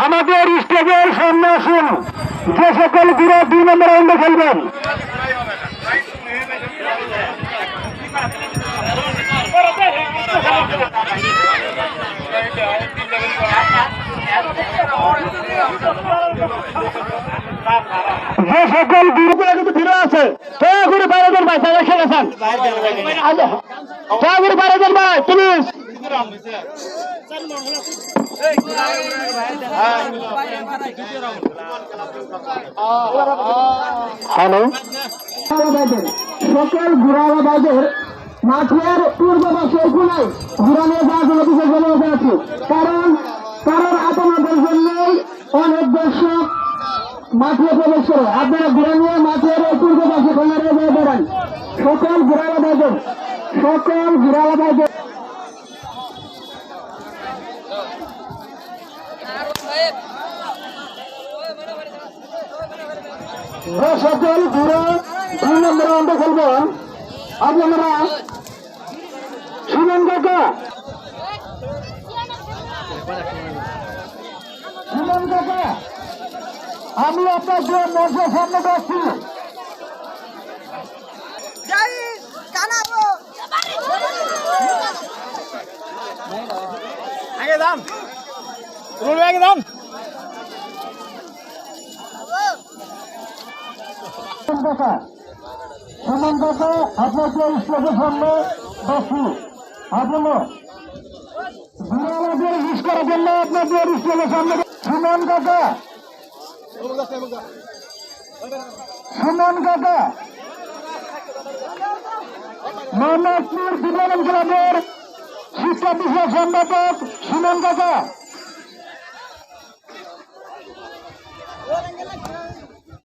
আমাদের স্টেজের সামনে আসুন। যে সকল গুরু দুই নম্বর রাউন্ডে খেলবেন যে সকল গুরুগুলো কিন্তু ফিরে আছে দয়া করে দেন ভাই তারা খেলেছেন দয়া করে বাইরে দেন ভাই হ্যালো সকল ঘুরাবাদের মাঠের পূর্ব পাশের কোনায় ঘুরানো যাওয়ার জন্য বিশেষ অনুরোধ আছে। কারণ কারণ আপনাদের জন্যই অনেক দর্শক মাঠে প্রবেশ করে। আপনারা ঘুরে নিয়ে মাঠের পূর্ব পাশে হয়ে বেড়ান সকল ঘুরাবাদের সকল যে সকল ঘুরে দুই নম্বর রাউন্ডে খেলবেন আপনারা শুনেন কাকা শুনেন কাকা আমি আপনার মঞ্চের সামনে যাচ্ছি দাম। রুল আগে দাম। কাকা শুনেন কাকা আপনার সামনে যাচ্ছি আপনার বিড়ালাদের ইউজ করার জন্য আপনাদের স্টেজের সামনে শুনেন কাকা সুমন কাকা মোহাম্মদপুর বিমান ক্লাবের বিষয় সম্পাদক সুমন কাকা